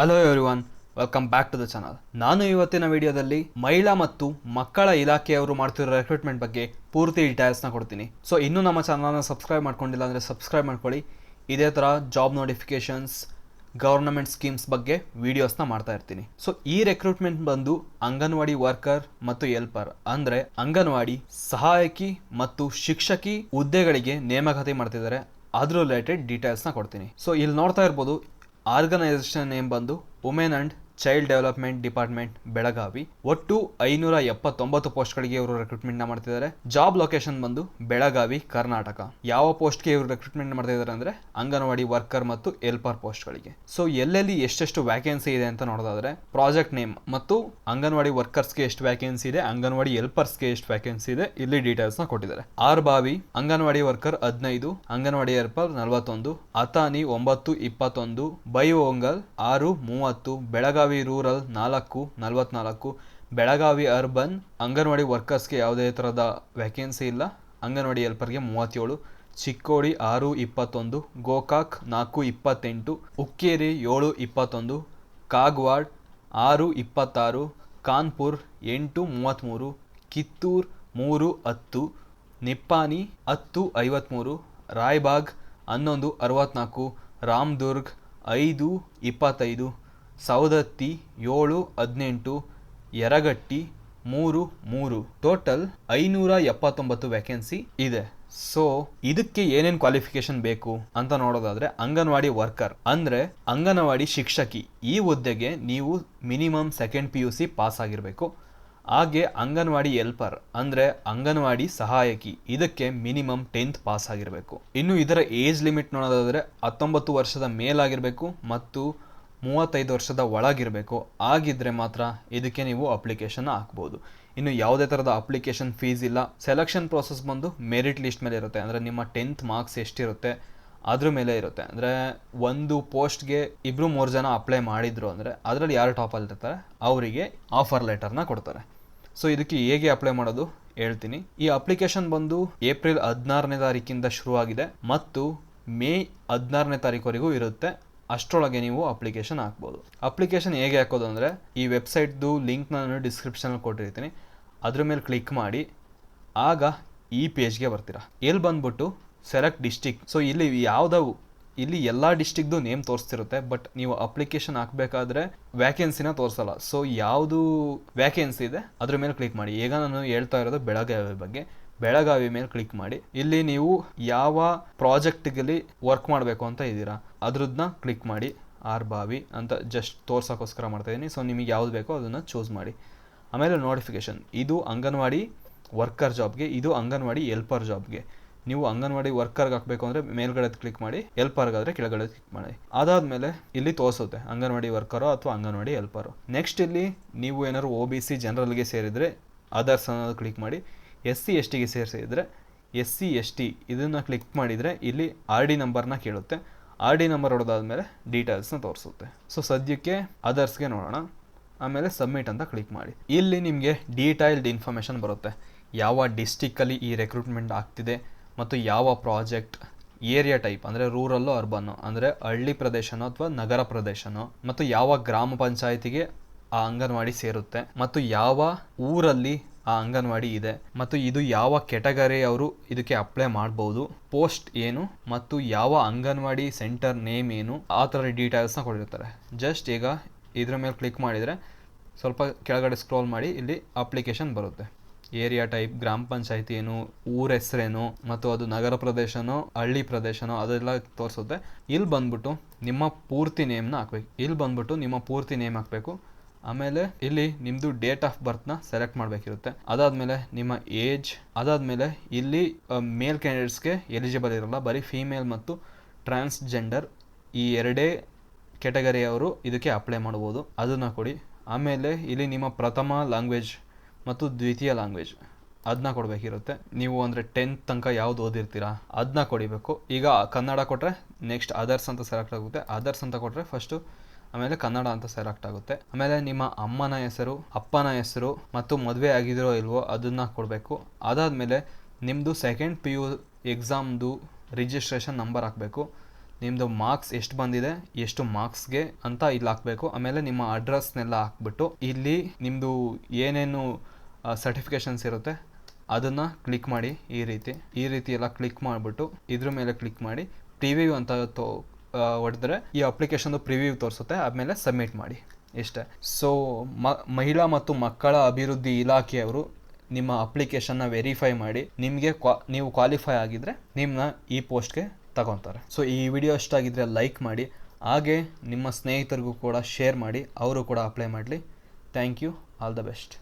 Hello everyone welcome back to the channel ನಾನು ಇವತ್ತಿನ ವಿಡಿಯೋದಲ್ಲಿ ಮಹಿಳಾ ಮತ್ತು ಮಕ್ಕಳ ಇಲಾಖೆಯವರು ಮಾಡ್ತಿರೋ ರೆಕ್ರೂಟ್ಮೆಂಟ್ ಬಗ್ಗೆ ಪೂರ್ತಿ ಡೀಟೇಲ್ಸ್ನ ಕೊಡ್ತೀನಿ. ಸೊ ಇನ್ನೂ ನಮ್ಮ ಚಾನಲ್ನ ಸಬ್ಸ್ಕ್ರೈಬ್ ಮಾಡ್ಕೊಂಡಿಲ್ಲ ಅಂದರೆ ಸಬ್ಸ್ಕ್ರೈಬ್ ಮಾಡ್ಕೊಳ್ಳಿ. ಇದೇ ಥರ ಜಾಬ್ ನೋಟಿಫಿಕೇಶನ್ಸ್ ಗೌರ್ಮೆಂಟ್ ಸ್ಕೀಮ್ಸ್ ಬಗ್ಗೆ ವಿಡಿಯೋಸ್ನ ಮಾಡ್ತಾ ಇರ್ತೀನಿ. ಸೊ ಈ ರೆಕ್ರೂಟ್ಮೆಂಟ್ ಬಂದು ಅಂಗನವಾಡಿ ವರ್ಕರ್ ಮತ್ತು ಎಲ್ಪರ್ ಅಂದರೆ ಅಂಗನವಾಡಿ ಸಹಾಯಕಿ ಮತ್ತು ಶಿಕ್ಷಕಿ ಹುದ್ದೆಗಳಿಗೆ ನೇಮಕಾತಿ ಮಾಡ್ತಿದ್ದಾರೆ. ಅದ್ರ ರಿಲೇಟೆಡ್ ಡೀಟೇಲ್ಸ್ನ ಕೊಡ್ತೀನಿ. ಸೊ ಇಲ್ಲಿ ನೋಡ್ತಾ ಇರ್ಬೋದು ಆರ್ಗನೈಸೇಷನ್ ನೇಮ್ ಬಂದು women and child development department Belagavi ಒಟ್ಟು ಐನೂರ ಎಪ್ಪತ್ತೊಂಬತ್ತು ಪೋಸ್ಟ್ಗಳಿಗೆ ಇವರು ರೆಕ್ರೂಟ್ಮೆಂಟ್ ಮಾಡ್ತಿದ್ದಾರೆ. ಜಾಬ್ ಲೊಕೇಶನ್ ಬಂದು ಬೆಳಗಾವಿ ಕರ್ನಾಟಕ ಯಾವ ಪೋಸ್ಟ್ಗೆ ಇವರು ರೆಕ್ರೂಟ್ಮೆಂಟ್ ಮಾಡ್ತಾ ಇದ್ದಾರೆ ಅಂದ್ರೆ ಅಂಗನವಾಡಿ ವರ್ಕರ್ ಮತ್ತು ಎಲ್ಪರ್ ಪೋಸ್ಟ್ಗಳಿಗೆ. ಸೊ ಎಲ್ಲೆಲ್ಲಿ ಎಷ್ಟೆಷ್ಟು ವ್ಯಾಕೆನ್ಸಿ ಇದೆ ಅಂತ ನೋಡೋದಾದ್ರೆ ಪ್ರಾಜೆಕ್ಟ್ ನೇಮ್ ಮತ್ತು ಅಂಗನವಾಡಿ ವರ್ಕರ್ಸ್ಗೆ ಎಷ್ಟು ವ್ಯಾಕೆನ್ಸಿ ಇದೆ, ಅಂಗನವಾಡಿ ಎಲ್ಪರ್ಸ್ಗೆ ಎಷ್ಟು ವ್ಯಾಕೆನ್ಸಿ ಇದೆ, ಇಲ್ಲಿ ಡೀಟೇಲ್ಸ್ನ ಕೊಟ್ಟಿದ್ದಾರೆ. ಆರ್ ಬಾವಿ ಅಂಗನವಾಡಿ ವರ್ಕರ್ ಹದಿನೈದು, ಅಂಗನವಾಡಿ ಹೆಲ್ಪರ್ ನಲವತ್ತೊಂದು ಅತಾನಿ ಒಂಬತ್ತು ಇಪ್ಪತ್ತೊಂದು ಬೈಓಂಗಲ್ ಆರು ಮೂವತ್ತು, ಬೆಳಗಾವಿ ರೂರಲ್ ನಾಲ್ಕು, ನಲವತ್ನಾಲ್ಕು, ಬೆಳಗಾವಿ ಅರ್ಬನ್ ಅಂಗನವಾಡಿ ವರ್ಕರ್ಸ್ಗೆ ಯಾವುದೇ ಥರದ ವ್ಯಾಕೆನ್ಸಿ ಇಲ್ಲ. ಅಂಗನವಾಡಿ ಹೆಲ್ಪರ್ಗೆ ಮೂವತ್ತೇಳು, ಚಿಕ್ಕೋಡಿ ಆರು, ಇಪ್ಪತ್ತೊಂದು, ಗೋಕಾಕ್ ನಾಲ್ಕು, ಇಪ್ಪತ್ತೆಂಟು ಉಕ್ಕೇರಿ ಏಳು, ಇಪ್ಪತ್ತೊಂದು, ಕಾಗ್ವಾಡ್ ಆರು, ಇಪ್ಪತ್ತಾರು, ಕಾನ್ಪುರ್ ಎಂಟು ಮೂವತ್ತ್ಮೂರು ಕಿತ್ತೂರ್ ಮೂರು, ಹತ್ತು ನಿಪ್ಪಾನಿ ಹತ್ತು ಐವತ್ತ್ಮೂರು ರಾಯ್ಬಾಗ್ ಹನ್ನೊಂದು, ಅರವತ್ನಾಲ್ಕು, ರಾಮದುರ್ಗ್ ಐದು, ಇಪ್ಪತ್ತೈದು ಸೌದತ್ತಿ ಏಳು ಹದಿನೆಂಟು ಯರಗಟ್ಟಿ ಮೂರು ಮೂರು. ಟೋಟಲ್ ಐನೂರ ಎಪ್ಪತ್ತೊಂಬತ್ತು ವ್ಯಾಕೆನ್ಸಿ ಇದೆ. ಸೊ ಇದಕ್ಕೆ ಏನೇನು ಕ್ವಾಲಿಫಿಕೇಶನ್ ಬೇಕು ಅಂತ ನೋಡೋದಾದ್ರೆ ಅಂಗನವಾಡಿ ವರ್ಕರ್ ಅಂದ್ರೆ ಅಂಗನವಾಡಿ ಶಿಕ್ಷಕಿ. ಈ ಹುದ್ದೆಗೆ ನೀವು minimum second P U C pass ಆಗಿರಬೇಕು. ಹಾಗೆ ಅಂಗನವಾಡಿ ಹೆಲ್ಪರ್ ಅಂದ್ರೆ ಅಂಗನವಾಡಿ ಸಹಾಯಕಿ. ಇದಕ್ಕೆ ಮಿನಿಮಮ್ ಟೆಂತ್ ಪಾಸ್ ಆಗಿರಬೇಕು. ಇನ್ನು ಇದರ ಏಜ್ ಲಿಮಿಟ್ ನೋಡೋದಾದ್ರೆ ಹತ್ತೊಂಬತ್ತು ವರ್ಷದ ಮೇಲಾಗಿರಬೇಕು ಮತ್ತು ಮೂವತ್ತೈದು ವರ್ಷದ ಒಳಗಿರಬೇಕು ಆಗಿದ್ದರೆ ಮಾತ್ರ ಇದಕ್ಕೆ ನೀವು ಅಪ್ಲಿಕೇಶನ್ ಹಾಕ್ಬೋದು. ಇನ್ನು ಯಾವುದೇ ಥರದ ಅಪ್ಲಿಕೇಶನ್ ಫೀಸ್ ಇಲ್ಲ. ಸೆಲೆಕ್ಷನ್ ಪ್ರೋಸೆಸ್ ಬಂದು ಮೆರಿಟ್ ಲಿಸ್ಟ್ ಮೇಲೆ ಇರುತ್ತೆ. ಅಂದರೆ ನಿಮ್ಮ ಟೆಂತ್ ಮಾರ್ಕ್ಸ್ ಎಷ್ಟಿರುತ್ತೆ, ಅದ್ರ ಮೇಲೆ ಇರುತ್ತೆ. ಅಂದರೆ ಒಂದು ಪೋಸ್ಟ್ಗೆ ಇಬ್ಬರು ಮೂರು ಜನ ಅಪ್ಲೈ ಮಾಡಿದ್ರು ಅಂದರೆ ಅದರಲ್ಲಿ ಯಾರು ಟಾಪಲ್ಲಿ ಇರ್ತಾರೆ, ಅವರಿಗೆ ಆಫರ್ ಲೆಟರ್ನ ಕೊಡ್ತಾರೆ. ಸೊ ಇದಕ್ಕೆ ಹೇಗೆ ಅಪ್ಲೈ ಮಾಡೋದು ಹೇಳ್ತೀನಿ. ಈ ಅಪ್ಲಿಕೇಶನ್ ಬಂದು ಏಪ್ರಿಲ್ ಹದಿನಾರನೇ ತಾರೀಕಿಂದ ಶುರುವಾಗಿದೆ. ಮತ್ತು ಮೇ ಹದಿನಾರನೇ ತಾರೀಕುವರೆಗೂ ಇರುತ್ತೆ. ಅಷ್ಟರೊಳಗೆ ನೀವು ಅಪ್ಲಿಕೇಶನ್ ಹಾಕ್ಬೋದು. ಅಪ್ಲಿಕೇಶನ್ ಹೇಗೆ ಹಾಕೋದು ಅಂದರೆ, ಈ ವೆಬ್ಸೈಟ್ದು ಲಿಂಕ್ ನಾನು ಡಿಸ್ಕ್ರಿಪ್ಷನಲ್ಲಿ ಕೊಟ್ಟಿರ್ತೀನಿ. ಅದ್ರ ಮೇಲೆ ಕ್ಲಿಕ್ ಮಾಡಿ, ಆಗ ಈ ಪೇಜ್ಗೆ ಬರ್ತೀರಾ. ಎಲ್ಲಿ ಬಂದ್ಬಿಟ್ಟು ಸೆಲೆಕ್ಟ್ ಡಿಸ್ಟಿಕ್ ಸೊ ಇಲ್ಲಿ ಯಾವುದವು, ಇಲ್ಲಿ ಎಲ್ಲ ಡಿಸ್ಟಿಕ್ದು ನೇಮ್ ತೋರಿಸ್ತಿರುತ್ತೆ ಬಟ್ ನೀವು ಅಪ್ಲಿಕೇಶನ್ ಹಾಕಬೇಕಾದ್ರೆ ವ್ಯಾಕೆನ್ಸಿನ ತೋರಿಸಲ್ಲ. ಸೊ ಯಾವುದು ವ್ಯಾಕೆನ್ಸಿ ಇದೆ, ಅದ್ರ ಮೇಲೆ ಕ್ಲಿಕ್ ಮಾಡಿ. ಈಗ ನಾನು ಹೇಳ್ತಾ ಇರೋದು ಬೆಳಗಾವಿ ಬಗ್ಗೆ. ಬೆಳಗಾವಿ ಮೇಲೆ ಕ್ಲಿಕ್ ಮಾಡಿ. ಇಲ್ಲಿ ನೀವು ಯಾವ ಪ್ರಾಜೆಕ್ಟ್ಗಲ್ಲಿ ವರ್ಕ್ ಮಾಡಬೇಕು ಅಂತ ಇದ್ದೀರಾ? ಅದ್ರದ್ದನ್ನ ಕ್ಲಿಕ್ ಮಾಡಿ, ಆರ್ ಬಾವಿ ಅಂತ ಜಸ್ಟ್ ತೋರ್ಸೋಕ್ಕೋಸ್ಕರ ಮಾಡ್ತಾಯಿದ್ದೀನಿ ಸೊ ನಿಮಗೆ ಯಾವ್ದು ಬೇಕೋ ಅದನ್ನು ಚೂಸ್ ಮಾಡಿ. ಆಮೇಲೆ ನೋಟಿಫಿಕೇಷನ್ ಇದು ಅಂಗನವಾಡಿ ವರ್ಕರ್ ಜಾಬ್ಗೆ ಇದು ಅಂಗನವಾಡಿ ಎಲ್ಪರ್ ಜಾಬ್ಗೆ ನೀವು ಅಂಗನವಾಡಿ ವರ್ಕರ್ಗೆ ಹಾಕಬೇಕು ಅಂದರೆ ಮೇಲ್ಗಡೆ ಕ್ಲಿಕ್ ಮಾಡಿ ಎಲ್ಪರ್ಗಾದರೆ ಕೆಳಗಡೆ ಕ್ಲಿಕ್ ಮಾಡಿ. ಅದಾದಮೇಲೆ ಇಲ್ಲಿ ತೋರಿಸುತ್ತೆ, ಅಂಗನವಾಡಿ ವರ್ಕರು ಅಥವಾ ಅಂಗನವಾಡಿ ಎಲ್ಪರು ನೆಕ್ಸ್ಟ್ ಇಲ್ಲಿ ನೀವು ಏನಾದ್ರು ಒ ಬಿ ಸಿ ಜನರಲ್ಗೆ ಸೇರಿದರೆ ಅದರ್ಸ್ ಅನ್ನೋದು ಕ್ಲಿಕ್ ಮಾಡಿ. ಎಸ್ ಸಿ ಎಸ್ ಟಿಗೆ ಸೇರಿಸಿದರೆ ಎಸ್ ಸಿ ಎಸ್ ಟಿ ಇದನ್ನು ಕ್ಲಿಕ್ ಮಾಡಿದರೆ ಇಲ್ಲಿ ಆರ್ ಡಿ ನಂಬರ್ನ ಕೇಳುತ್ತೆ. ಆರ್ ಡಿ ನಂಬರ್ ಹೊಡೆದಾದ್ಮೇಲೆ ಡೀಟೇಲ್ಸ್ನ ತೋರಿಸುತ್ತೆ. ಸೊ ಸದ್ಯಕ್ಕೆ ಅದರ್ಸ್ಗೆ ನೋಡೋಣ. ಆಮೇಲೆ ಸಬ್ಮಿಟ್ ಅಂತ ಕ್ಲಿಕ್ ಮಾಡಿ. ಇಲ್ಲಿ ನಿಮಗೆ ಡೀಟೈಲ್ಡ್ ಇನ್ಫಾರ್ಮೇಷನ್ ಬರುತ್ತೆ. ಯಾವ ಡಿಸ್ಟಿಕ್ಕಲ್ಲಿ ಈ ರೆಕ್ರೂಟ್ಮೆಂಟ್ ಆಗ್ತಿದೆ ಮತ್ತು ಯಾವ ಪ್ರಾಜೆಕ್ಟ್ ಏರಿಯಾ ಟೈಪ್ ಅಂದರೆ ರೂರಲ್ಲು ಅರ್ಬನ್ನು ಅಂದರೆ ಹಳ್ಳಿ ಪ್ರದೇಶನೋ ಅಥವಾ ನಗರ ಪ್ರದೇಶನೋ, ಮತ್ತು ಯಾವ ಗ್ರಾಮ ಪಂಚಾಯತಿಗೆ ಆ ಅಂಗನವಾಡಿ ಸೇರುತ್ತೆ, ಮತ್ತು ಯಾವ ಊರಲ್ಲಿ ಆ ಅಂಗನವಾಡಿ ಇದೆ. ಮತ್ತು ಇದು ಯಾವ ಕೆಟಗರಿ ಅವರು ಇದಕ್ಕೆ ಅಪ್ಲೈ ಮಾಡ್ಬೋದು, ಪೋಸ್ಟ್ ಏನು, ಮತ್ತು ಯಾವ ಅಂಗನವಾಡಿ ಸೆಂಟರ್ ನೇಮ್ ಏನು, ಆ ಥರ ಡೀಟೇಲ್ಸ್ನ ಕೊಟ್ಟಿರ್ತಾರೆ. ಜಸ್ಟ್ ಈಗ ಇದರ ಮೇಲೆ ಕ್ಲಿಕ್ ಮಾಡಿದರೆ ಸ್ವಲ್ಪ ಕೆಳಗಡೆ ಸ್ಕ್ರೋಲ್ ಮಾಡಿ, ಇಲ್ಲಿ ಅಪ್ಲಿಕೇಶನ್ ಬರುತ್ತೆ. ಏರಿಯಾ ಟೈಪ್, ಗ್ರಾಮ ಪಂಚಾಯತಿ ಏನು, ಊರ ಹೆಸರೇನು, ಮತ್ತು ಅದು ನಗರ ಪ್ರದೇಶನೋ, ಹಳ್ಳಿ ಪ್ರದೇಶನೋ, ಅದೆಲ್ಲ ತೋರಿಸುತ್ತೆ. ಇಲ್ಲಿ ಬಂದ್ಬಿಟ್ಟು ನಿಮ್ಮ ಪೂರ್ತಿ ನೇಮ್ನ ಹಾಕ್ಬೇಕು. ಇಲ್ಲಿ ಬಂದ್ಬಿಟ್ಟು ನಿಮ್ಮ ಪೂರ್ತಿ ನೇಮ್ ಹಾಕಬೇಕು. ಆಮೇಲೆ ಇಲ್ಲಿ ನಿಮ್ಮದು ಡೇಟ್ ಆಫ್ ಬರ್ತ್ನ ಸೆಲೆಕ್ಟ್ ಮಾಡಬೇಕಿರುತ್ತೆ. ಅದಾದಮೇಲೆ ನಿಮ್ಮ ಏಜ್ ಅದಾದಮೇಲೆ ಇಲ್ಲಿ ಮೇಲ್ ಕ್ಯಾಂಡಿಡೇಟ್ಸ್ಗೆ ಎಲಿಜಿಬಲ್ ಇರಲ್ಲ. ಬರೀ ಫೀಮೇಲ್ ಮತ್ತು ಟ್ರಾನ್ಸ್ಜೆಂಡರ್ ಈ ಎರಡೇ ಕೆಟಗರಿಯವರು ಇದಕ್ಕೆ ಅಪ್ಲೈ ಮಾಡ್ಬೋದು. ಅದನ್ನು ಕೊಡಿ. ಆಮೇಲೆ ಇಲ್ಲಿ ನಿಮ್ಮ ಪ್ರಥಮ ಲ್ಯಾಂಗ್ವೇಜ್ ಮತ್ತು ದ್ವಿತೀಯ ಲ್ಯಾಂಗ್ವೇಜ್ ಅದನ್ನ ಕೊಡಬೇಕಿರುತ್ತೆ. ನೀವು ಅಂದರೆ ಟೆಂತ್ ತನಕ ಯಾವ್ದು ಓದಿರ್ತೀರಾ? ಅದನ್ನ ಕೊಡಿಬೇಕು. ಈಗ ಕನ್ನಡ ಕೊಟ್ಟರೆ ನೆಕ್ಸ್ಟ್ ಅದರ್ಸ್ ಅಂತ ಸೆಲೆಕ್ಟ್ ಆಗುತ್ತೆ. ಅದರ್ಸ್ ಅಂತ ಕೊಟ್ಟರೆ ಫಸ್ಟು ಆಮೇಲೆ ಕನ್ನಡ ಅಂತ ಸೆಲೆಕ್ಟ್ ಆಗುತ್ತೆ. ಆಮೇಲೆ ನಿಮ್ಮ ಅಮ್ಮನ ಹೆಸರು, ಅಪ್ಪನ ಹೆಸರು ಮತ್ತು ಮದುವೆ ಆಗಿದಿರೋ ಇಲ್ವೋ ಅದನ್ನು ಕೊಡಬೇಕು. ಅದಾದಮೇಲೆ ನಿಮ್ಮದು ಸೆಕೆಂಡ್ ಪಿ ಯು ಎಕ್ಸಾಮ್ದು ರಿಜಿಸ್ಟ್ರೇಷನ್ ನಂಬರ್ ಹಾಕಬೇಕು. ನಿಮ್ಮದು ಮಾರ್ಕ್ಸ್ ಎಷ್ಟು ಬಂದಿದೆ, ಎಷ್ಟು ಮಾರ್ಕ್ಸ್ಗೆ ಅಂತ ಇಲ್ಲಿ ಹಾಕಬೇಕು. ಆಮೇಲೆ ನಿಮ್ಮ ಅಡ್ರೆಸ್ನೆಲ್ಲ ಹಾಕ್ಬಿಟ್ಟು ಇಲ್ಲಿ ನಿಮ್ಮದು ಏನೇನು ಸರ್ಟಿಫಿಕೇಷನ್ಸ್ ಇರುತ್ತೆ ಅದನ್ನು ಕ್ಲಿಕ್ ಮಾಡಿ ಈ ರೀತಿ. ಈ ರೀತಿ ಎಲ್ಲ ಕ್ಲಿಕ್ ಮಾಡಿಬಿಟ್ಟು ಇದ್ರ ಮೇಲೆ ಕ್ಲಿಕ್ ಮಾಡಿ ಟಿ ವಿ ಅಂತ ಹೊಡೆದ್ರೆ ಈ ಅಪ್ಲಿಕೇಶನ್ದು ಪ್ರಿವ್ಯೂ ತೋರಿಸುತ್ತೆ ಆಮೇಲೆ ಸಬ್ಮಿಟ್ ಮಾಡಿ. ಇಷ್ಟೇ ಸೊ ಮಹಿಳಾ ಮತ್ತು ಮಕ್ಕಳ ಅಭಿವೃದ್ಧಿ ಇಲಾಖೆಯವರು ನಿಮ್ಮ ಅಪ್ಲಿಕೇಶನ್ನ ವೆರಿಫೈ ಮಾಡಿ, ನಿಮಗೆ ಕ್ವಾ ನೀವು ಕ್ವಾಲಿಫೈ ಆಗಿದ್ದರೆ ನಿಮ್ಮನ್ನ ಈ ಪೋಸ್ಟ್ಗೆ ತಗೊತಾರೆ. ಸೊ ಈ ವಿಡಿಯೋ ಇಷ್ಟ ಆಗಿದ್ದರೆ ಲೈಕ್ ಮಾಡಿ, ಹಾಗೆ ನಿಮ್ಮ ಸ್ನೇಹಿತರಿಗೂ ಕೂಡ ಶೇರ್ ಮಾಡಿ, ಅವರು ಕೂಡ ಅಪ್ಲೈ ಮಾಡಲಿ. Thank you all the best